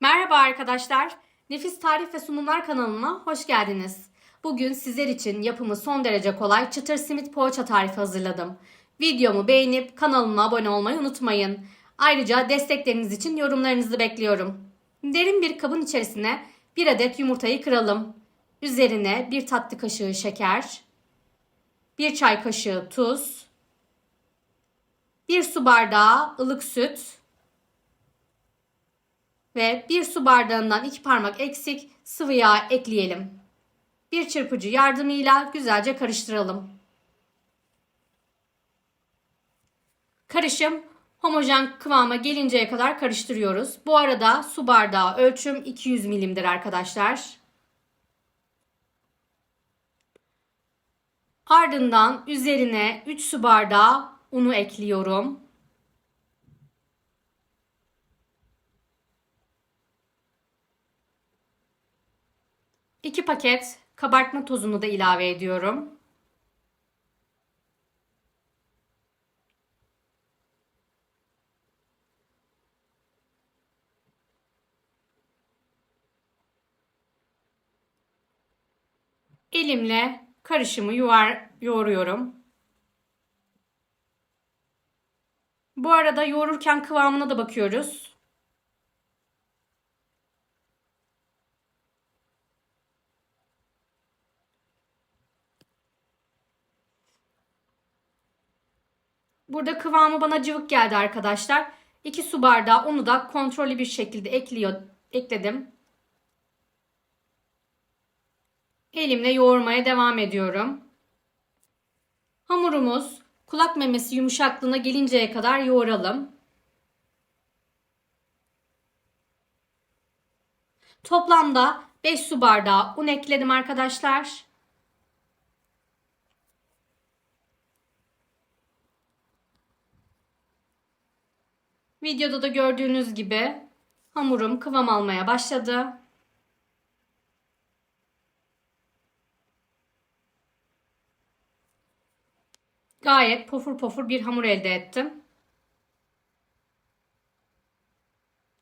Merhaba arkadaşlar. Nefis Tarif ve Sunumlar kanalına hoş geldiniz. Bugün sizler için yapımı son derece kolay çıtır simit poğaça tarifi hazırladım. Videomu beğenip kanalıma abone olmayı unutmayın. Ayrıca destekleriniz için yorumlarınızı bekliyorum. Derin bir kabın içerisine bir adet yumurtayı kıralım. Üzerine bir tatlı kaşığı şeker, bir çay kaşığı tuz, bir su bardağı ılık süt, ve bir su bardağından iki parmak eksik sıvı yağ ekleyelim. Bir çırpıcı yardımıyla güzelce karıştıralım. Karışım homojen kıvama gelinceye kadar karıştırıyoruz. Bu arada su bardağı ölçüm 200 milimdir arkadaşlar. Ardından üzerine 3 su bardağı unu ekliyorum. 2 paket kabartma tozunu da ilave ediyorum. Elimle karışımı yuvar yoğuruyorum. Bu arada yoğururken kıvamına da bakıyoruz. Burada kıvamı bana cıvık geldi arkadaşlar. 2 su bardağı unu da kontrollü bir şekilde ekliyor, ekledim. Elimle yoğurmaya devam ediyorum. Hamurumuz kulak memesi yumuşaklığına gelinceye kadar yoğuralım. Toplamda 5 su bardağı un ekledim arkadaşlar. Videoda da gördüğünüz gibi hamurum kıvam almaya başladı. Gayet pofur pofur bir hamur elde ettim.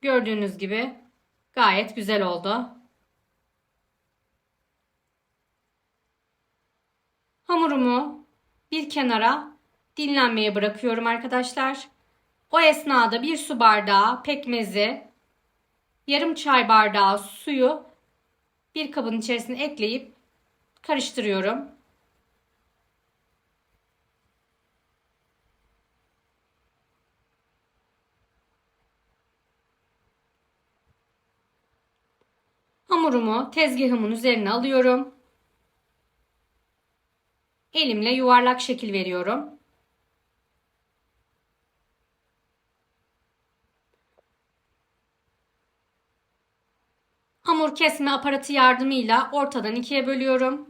Gördüğünüz gibi gayet güzel oldu. Hamurumu bir kenara dinlenmeye bırakıyorum arkadaşlar. O esnada bir su bardağı pekmezi, yarım çay bardağı suyu bir kabın içerisine ekleyip karıştırıyorum. Hamurumu tezgahımın üzerine alıyorum. Elimle yuvarlak şekil veriyorum. Hamur kesme aparatı yardımıyla ortadan ikiye bölüyorum.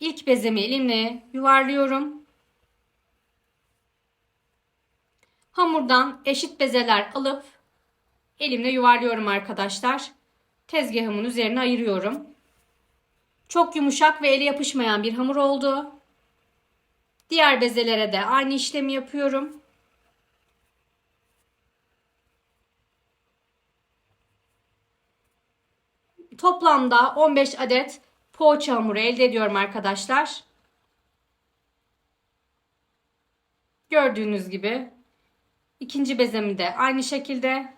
İlk bezemi elimle yuvarlıyorum. Hamurdan eşit bezeler alıp elimle yuvarlıyorum arkadaşlar. Tezgahımın üzerine ayırıyorum. Çok yumuşak ve ele yapışmayan bir hamur oldu. Diğer bezelere de aynı işlemi yapıyorum. Toplamda 15 adet poğaça hamuru elde ediyorum arkadaşlar. Gördüğünüz gibi ikinci bezemi de aynı şekilde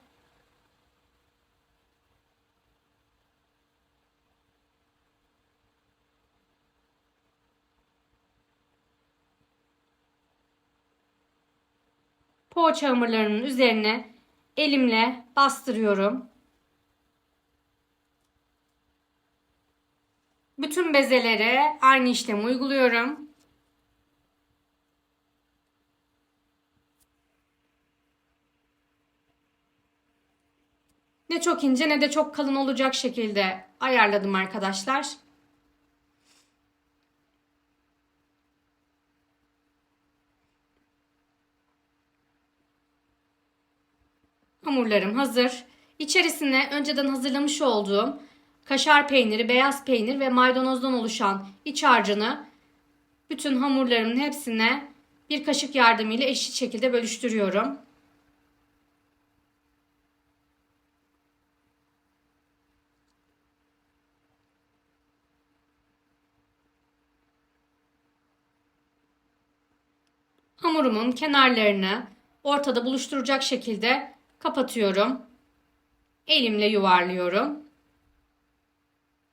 poğaça hamurlarının üzerine elimle bastırıyorum. Bütün bezelere aynı işlemi uyguluyorum. Ne çok ince ne de çok kalın olacak şekilde ayarladım arkadaşlar. Hamurlarım hazır. İçerisine önceden hazırlamış olduğum kaşar peyniri, beyaz peynir ve maydanozdan oluşan iç harcını bütün hamurlarımın hepsine bir kaşık yardımıyla eşit şekilde bölüştürüyorum. Hamurumun kenarlarını ortada buluşturacak şekilde kapatıyorum. Elimle yuvarlıyorum.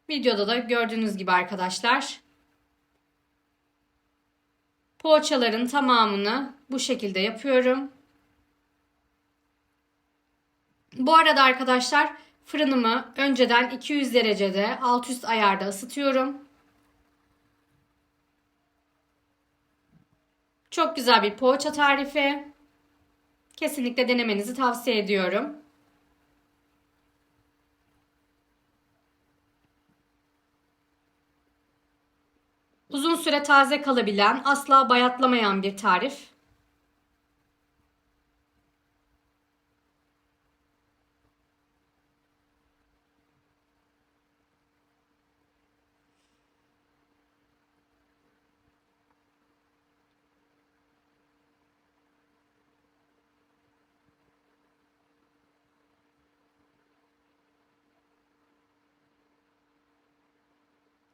Videoda da gördüğünüz gibi arkadaşlar. Poğaçaların tamamını bu şekilde yapıyorum. Bu arada arkadaşlar fırınımı önceden 200 derecede alt üst ayarda ısıtıyorum. Çok güzel bir poğaça tarifi. Kesinlikle denemenizi tavsiye ediyorum. Süre taze kalabilen, asla bayatlamayan bir tarif.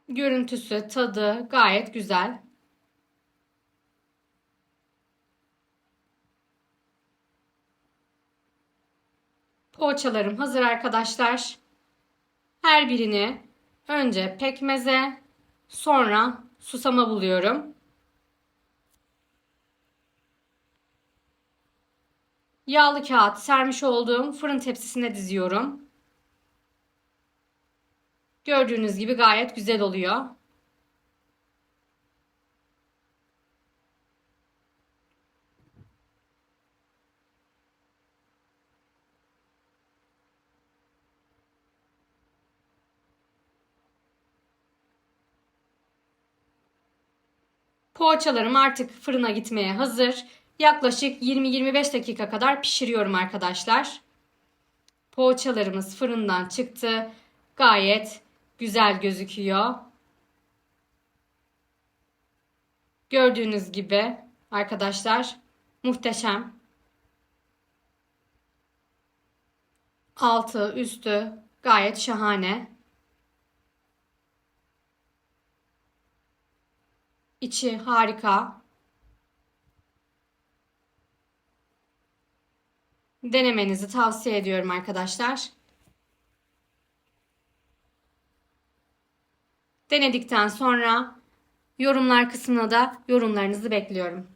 Görüntüsü, tadı gayet güzel. Poğaçalarım hazır arkadaşlar. Her birini önce pekmeze, sonra susama buluyorum. Yağlı kağıt sermiş olduğum fırın tepsisine diziyorum. Gördüğünüz gibi gayet güzel oluyor. Poğaçalarım artık fırına gitmeye hazır. Yaklaşık 20-25 dakika kadar pişiriyorum arkadaşlar. Poğaçalarımız fırından çıktı. Gayet güzel gözüküyor. Gördüğünüz gibi arkadaşlar muhteşem. Altı, üstü gayet şahane. İçi harika. Denemenizi tavsiye ediyorum arkadaşlar. Denedikten sonra yorumlar kısmına da yorumlarınızı bekliyorum.